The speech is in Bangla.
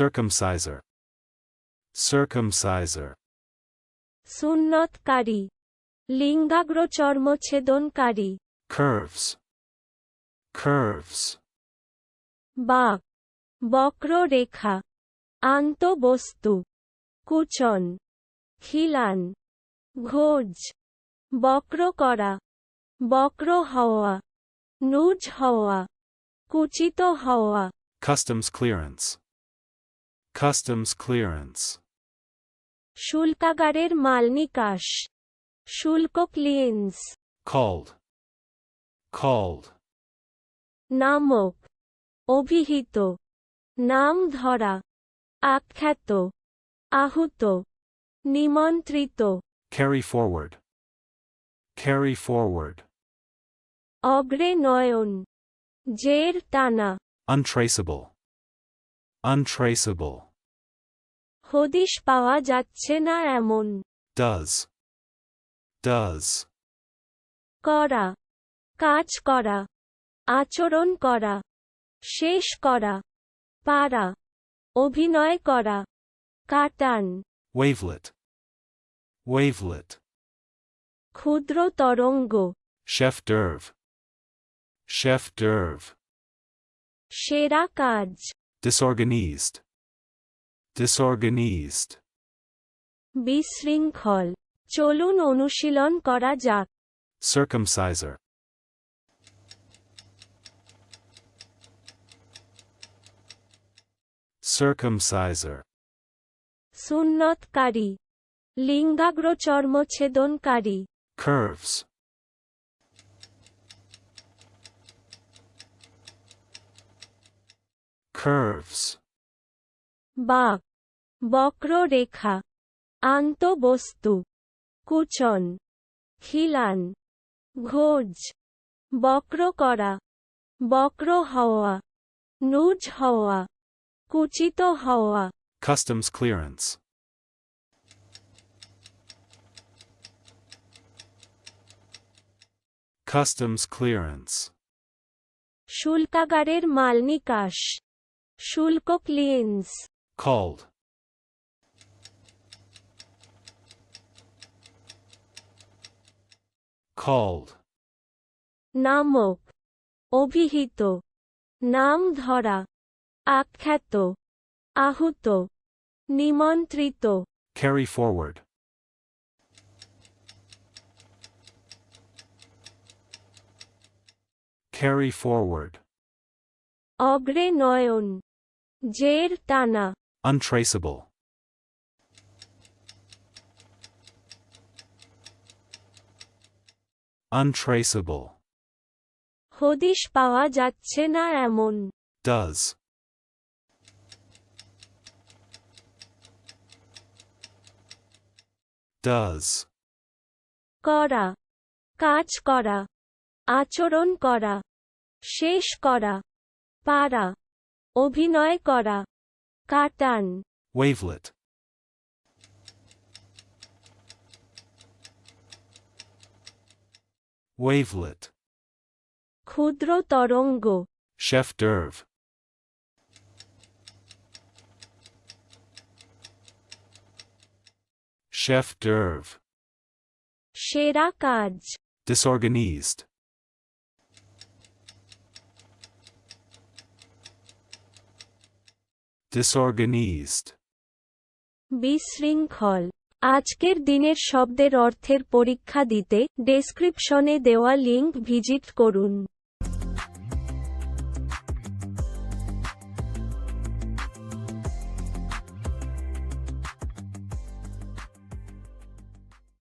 Circumciser. Circumciser. সুন্নতকারী। লিঙ্গাগ্র চর্মছেদনকারী Curves. Curves. বাক বক্ররেখা। আন্তবস্তু। কুচন। খিলান। ঘোজ। বক্র করা বক্র হওয়া নুজ হওয়া। কুচিত হওয়া। Customs clearance. Customs clearance. শুল্কাগারের মাল নিকাশ শুল্ক ক্লিয়েন্স Called. Called. নামক অভিহিত নাম ধরা আখ্যাত আহুত নিমন্ত্রিত Carry forward. Carry forward. অগ্রে নয়ন জের টানা Untraceable. Untraceable. হদিশ পাওয়া যাচ্ছে না এমন Does. Does. করা কাজ করা আচরণ করা শেষ করা পারা অভিনয় করা কাটান Wavelet. Wavelet. ক্ষুদ্র তরঙ্গ Chef d'oeuvre. Chef d'oeuvre. সেরা কাজ Disorganized. Disorganized. বিশৃঙ্খল চলুন অনুশীলন করা যাক Circumciser. Circumciser. সুন্নতকারী লিঙ্গাগ্র চর্মছেদনকারী Curves. Curves. বাক বক্ররেখা আন্তবস্তু কুচন খিলান ঘোজ বক্র করা বক্র হওয়া নুজ হওয়া কুচিত হওয়া Customs clearance. Customs clearance. শুল্কাগারের মাল নিকাশ শুল্ক ক্লিয়েন্স Called. Called. নামক অভিহিত নাম ধরা আখ্যাত আহুত নিমন্ত্রিত Carry forward. Carry forward. অগ্রে নয়ন জের টানা Untraceable. Untraceable. হদিশ পাওয়া যাচ্ছে না এমন Does. Does. করা কাজ করা আচরণ করা শেষ করা পারা অভিনয় করা কাটান Wavelet. Wavelet. ক্ষুদ্র তরঙ্গ Chef d'oeuvre. Chef d'oeuvre. সেরা কাজ Disorganized. Disorganized. বিশৃঙ্খল আজকের দিনের শব্দের অর্থের পরীক্ষা দিতে ডেসক্রিপশনে দেওয়া লিঙ্ক ভিজিট করুন